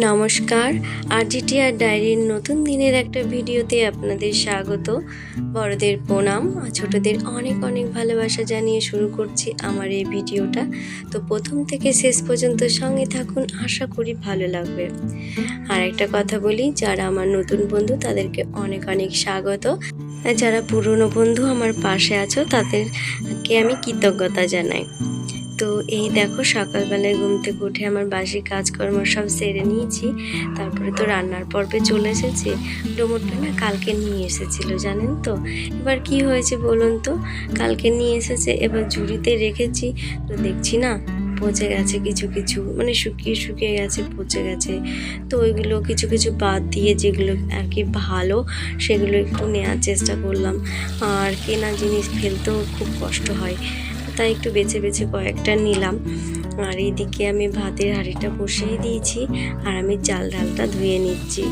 নমস্কার। আরজিটিআর ডায়েরির নতুন দিনের একটা ভিডিওতে আপনাদের স্বাগত। বড়দের প্রণাম। আর ছোটদের অনেক অনেক ভালোবাসা জানিয়ে শুরু করছি আমার এই ভিডিওটা। তো প্রথম থেকে শেষ পর্যন্ত সঙ্গে থাকুন, আশা করি ভালো লাগবে। আর একটা কথা বলি, যারা আমার নতুন বন্ধু, তাদেরকে অনেক অনেক স্বাগত। যারা পুরনো বন্ধু, আমার পাশে আছো, তাদেরকে আমি কৃতজ্ঞতা জানাই। তো এই দেখো সকালবেলায় ঘুম থেকে উঠে আমার বাসি কাজকর্ম সব সেরে নিয়েছি। তারপরে তো রান্নার পর্বে চলে এসেছে। ডোমরটা না কালকে নিয়ে এসেছিল, জানেন তো? এবার কি হয়েছে বলুন তো? কালকে নিয়ে এসেছে, এবার ঝুড়িতে রেখেছি। তো দেখছি না, পচে গেছে কিছু কিছু মানে শুকিয়ে শুকিয়ে গেছে, পচে গেছে। তো ওইগুলো কিছু কিছু বাদ দিয়ে যেগুলো আর কি ভালো, সেগুলো একটু নেওয়ার চেষ্টা করলাম। আর কেনা জিনিস ফেলতেও খুব কষ্ট হয়। তাই একটু বেছে বেছে কয়েকটা নিলাম। আর এইদিকে আমি ভাতের হাঁড়িটা বসিয়ে দিয়েছি আর আমি চাল ডালটা ধুয়ে নিচ্ছি।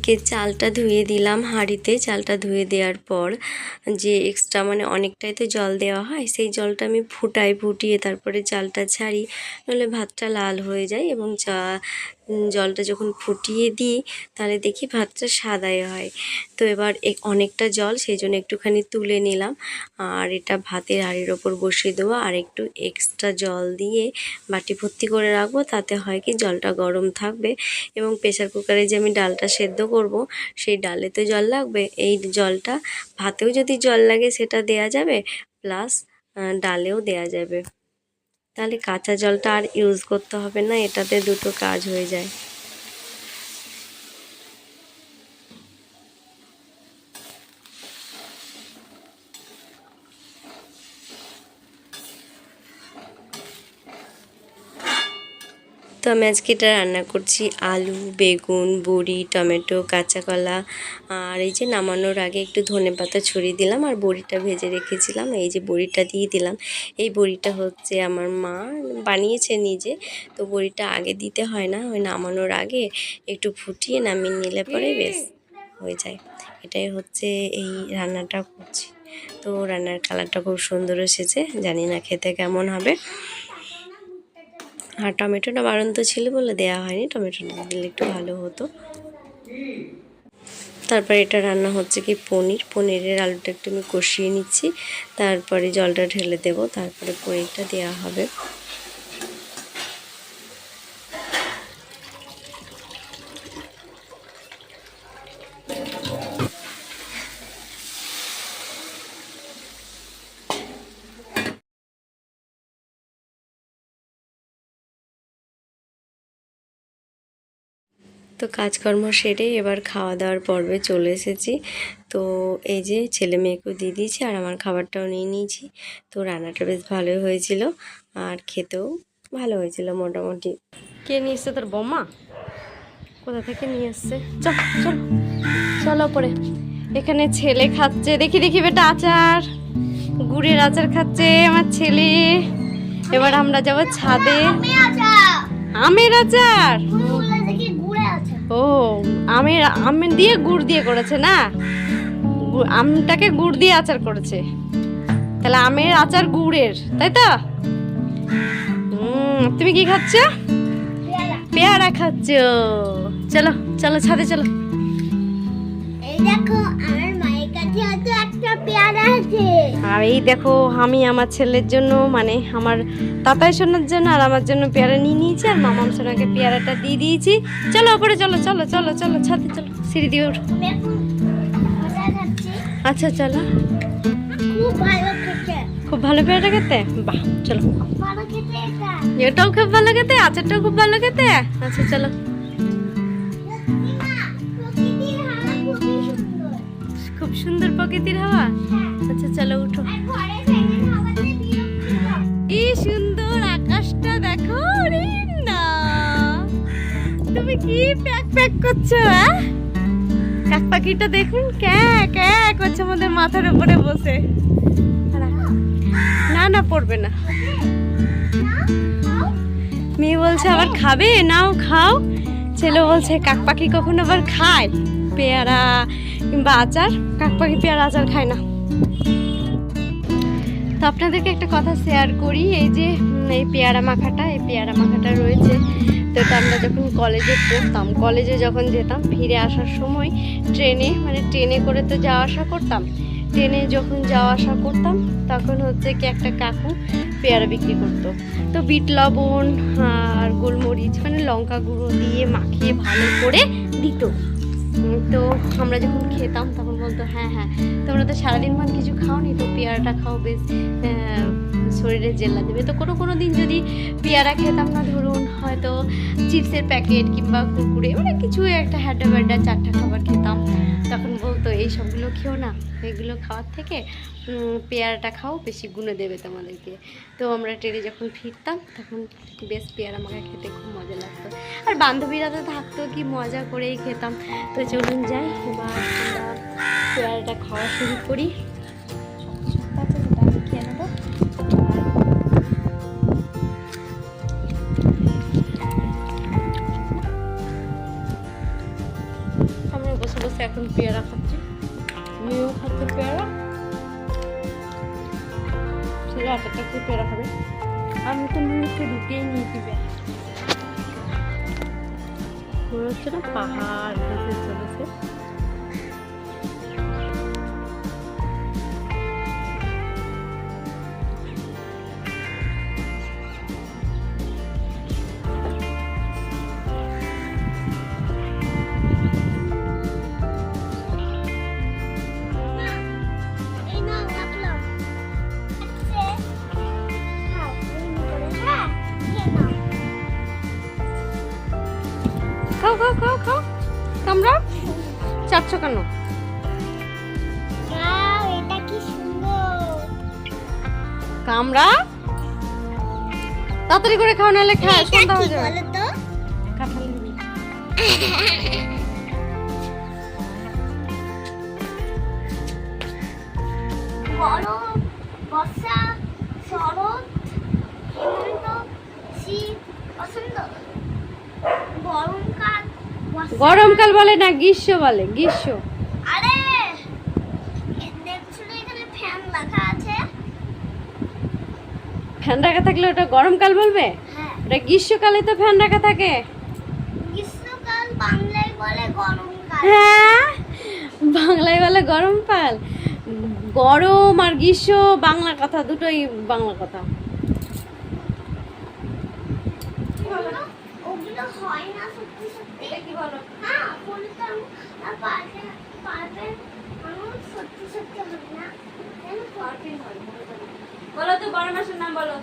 এদিকে চালটা ধুয়ে দিলাম। হাঁড়িতে চালটা ধুয়ে দেওয়ার পর যে এক্সট্রা মানে অনেকটাই তো জল দেওয়া হয়, সেই জলটা আমি ফুটাই, ফুটিয়ে তারপরে চালটা ছাড়ি। নাহলে ভাতটা লাল হয়ে যায় এবং চা জলটা যখন ফুটিয়ে দিই, তাহলে দেখি ভাতটা সাদাই হয়। তো এবার এক- অনেকটা জল, সেই জন্য একটুখানি তুলে নিলাম। আর এটা ভাতের হাঁড়ির ওপর বসিয়ে দেবো। আর একটু এক্সট্রা জল দিয়ে বাটি ভর্তি করে রাখব। তাতে হয় কি, জলটা গরম থাকবে। এবং প্রেসার কুকারে যে আমি ডালটা সেদ্ধ করব, সেই ডালে তো জল লাগবে। এই জলটা ভাতেও যদি জল লাগে, সেটা দেয়া যাবে। প্লাস ডালেও দেয়া যাবে। তাহলে কাঁচা জলটা আর ইউজ করতে হবে না এটাতে দুটো কাজ হয়ে যায়। তো আমি আজকে এটা রান্না করছি আলু, বেগুন, বড়ি, টমেটো কাঁচা কলা আর এই যে নামানোর আগে একটু ধনে পাতা ছড়িয়ে দিলাম আর বড়িটা ভেজে রেখেছিলাম। এই যে বড়িটা দিয়ে দিলাম। এই বড়িটা হচ্ছে আমার মা বানিয়েছে নিজে। তো বড়িটা আগে দিতে হয় না, ওই নামানোর আগে একটু ফুটিয়ে নামিয়ে নিলে পরে বেশ হয়ে যায়। এটাই হচ্ছে এই রান্নাটা করছি। তো রান্নার কালারটা খুব সুন্দর এসেছে, জানি না খেতে কেমন হবে। আর টমেটোটা বাড়ন্ত ছিল বলে দেওয়া হয়নি, টমেটোটা দিলে একটু ভালো হতো। তারপরে এটা রান্না হচ্ছে কি পনির, পনিরের আলুটা একটু আমি কষিয়ে নিচ্ছি, তারপরে জলটা ঢেলে দেব, তারপরে পনিরটা দেওয়া হবে। তো কাজকর্ম সেরে এবার খাওয়া দাওয়ার পর্বে চলে এসেছি। তো এই যে ছেলে মেয়েকেও দিয়ে দিয়েছি আর আমার খাবারটাও নিয়ে নিয়েছি। তো রান্নাটা বেশ ভালোই হয়েছিল আর খেতেও ভালো হয়েছিল মোটামুটি। কে নিয়ে এসছে তোর বৌমা? কোথা থেকে নিয়ে এসছে? চল চল পরে এখানে ছেলে খাচ্ছে। দেখি দেখি বেটা আচার। গুড়ের আচার খাচ্ছে আমার ছেলে। এবার আমরা যাব ছাদে। আমের আচার। ও আমের আম দিয়ে গুড় দিয়ে করেছে না? আমটাকে গুড় দিয়ে আচার করেছে। তাহলে আমের আচার গুড়ের, তাই তো? তুমি কি খাচ্ছ? পেয়ারা খাচ্ছ। চলো চলো, ছাদে চলো। এই দেখো আর এই দেখো আমি আমার ছেলের জন্য মানে আমার তাতাই সোনার জন্য আর আমার জন্য পেয়ারা নিয়ে নিয়েছি আর মামাম সোনাকে পেয়ারাটা দিয়ে দিয়েছি। চলো ওপরে চলো চলো চলো চলো ছাদে চলো সিঁড়ি দিয়ে খাচ্ছি আচ্ছা চলো। খুব ভালো পেয়ারাটা খেতে? বাহ চলো। এটাও খুব ভালো খেতে আচারটাও খুব ভালো খেতে। আচ্ছা চলো। প্রকৃতির হাওয়া? আচ্ছা চলো, উঠো। কি সুন্দর আকাশটা দেখো না তুমি কি প্যাক প্যাক করছ হ্যাঁ কাক পাখিটা দেখুন, ক্যা ক্যা করছে আমাদের মাথার উপরে বসে। না না, পড়বে না। মেয়ে বলছে, আবার খাবে? নাও, খাও। ছেলে বলছে, কাক পাখি কখন আবার খায়? পেয়ারা কিংবা আচার কাক পাখি পেয়ারা আচার খায় না। তো আপনাদেরকে একটা কথা শেয়ার করি, এই যে এই পেয়ারা মাখাটা, এই পেয়ারা মাখাটা রয়েছে। তো এটা আমরা যখন কলেজে পড়তাম কলেজে যখন যেতাম, ফিরে আসার সময় ট্রেনে মানে ট্রেনে করে তো যাওয়া আসা করতাম। ট্রেনে যখন যাওয়া আসা করতাম, তখন হচ্ছে কি একটা কাকু পেয়ারা বিক্রি করতো। তো বিট লবণ আর গোলমরিচ মানে লঙ্কা গুঁড়ো দিয়ে মাখিয়ে ভালো করে দিত। তো আমরা যখন খেতাম তখন বলতো হ্যাঁ হ্যাঁ তোমরা তো সারাদিন মান কিছু খাওনি তো, পেয়ারাটা খাও বেশ শরীরে জেল্লা দেবে। তো কোনো কোনো দিন যদি পেয়ারা খেতাম না ধরুন হয়তো চিপসের প্যাকেট কিংবা কুকুরে মানে কিছু একটা হ্যাডা ব্যাডা চারটা খাবার খেতাম। তখন বলতো, এই সবগুলো খেও না, এগুলো খাওয়ার থেকে পেয়ারাটা খাও, বেশি গুণে দেবে তোমাদেরকে। তো আমরা ট্রেনে যখন ফিরতাম, তখন বেশ পেয়ারা মাখা খেতে খুব মজা লাগতো। আর বান্ধবীরা তো থাকতো কি, মজা করেই খেতাম। তো চলুন যাই, এবার আমরা পেয়ারাটা খাওয়া শুরু করি। পেয়ারা খাচ্ছি। মেয়েও খাচ্ছে পেয়ারা? ছেলে আচারটা খেয়ে পেয়ারা খাবে। আমি তো মনে হচ্ছে রুটিয়ে নিয়ে দিবে। হচ্ছে না পাহাড় চলেছে। কামড়া তাড়াতাড়ি করে খাও নাহলে খায় সন্ধ্যা হয়ে যাবে। তো কাঁঠাল দিবি। গরম বর্ষা শরৎ হেমন্ত শীত বসন্ত। গরমকাল গরমকাল বলে না গ্রীষ্ম বলে গ্রীষ্ম আরে এ- দেখছ না এখানে ফ্যান রাখা আছে ফ্যান রাখা থাকলে ওটা গরমকাল বলবে? হ্যাঁ। ওটা গ্রীষ্মকালে তো ফ্যান রাখা থাকে। গ্রীষ্মকাল বাংলায় বলে গরমকাল। হ্যাঁ? বাংলায় বলে গরমকাল। গরম আর গ্রীষ্ম বাংলা কথা দুটোই বাংলা? কথা হয় না সত্যি সত্যি। হবে? বলো তো বারো মাসের নাম বলো।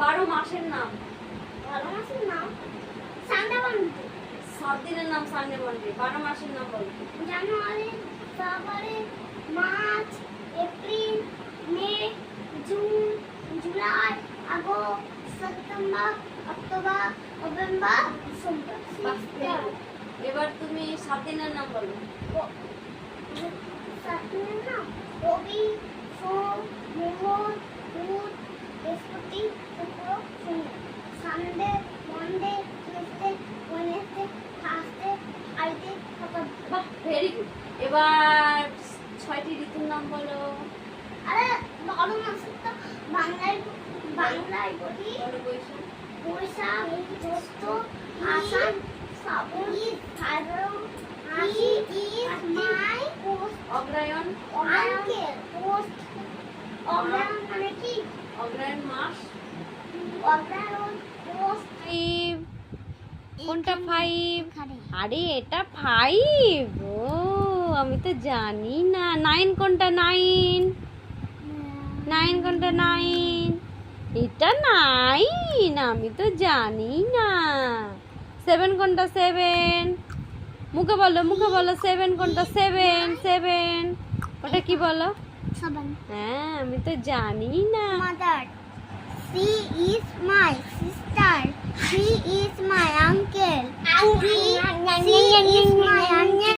বারো মাসের নাম। ভালো মাসের নাম সাত দিনের নাম বারো মাসের নাম বলো। January February March April May June July August September October November December. এবার তুমি সাত দিনের নাম বলো। সাতদিনের নাম? রবি সোম মঙ্গল বুধ বৃহস্পতি শুক্র শনি Sunday Monday Tuesday Wednesday Thursday Friday Saturday বাহ ভেরি গুড এবার ছয়টি ঋতুর নাম বলো। আরে বারো মাসে তো বাংলায় বাংলায় বলি বৈশাখ। জ্যৈষ্ঠ আষাঢ় শ্রাবণ ভাদ্র ইজ মাই পোস্ট অগ্রায়ণ আঙ্কেল পোস্ট অগ্রায়ণ মানে কি? অগ্রায়ণ মাস। অগ্রায়ণ পোস্ট ফাইভ কোনটা ফাইভ আরে এটা ফাইভ ও আমি তো জানি না। নাইন কোনটা নাইন নাইন কোনটা নাইন এটা নাইন আমি তো জানি না। সেভেন কোনটা সেভেন মুখে বলো মুখে বলো সেভেন কোনটা সেভেন সেভেন ওটা কি বলো? seven. हाँ मैं तो जानी ही ना Mother. She is my sister. She is my uncle. She, she is my aunt.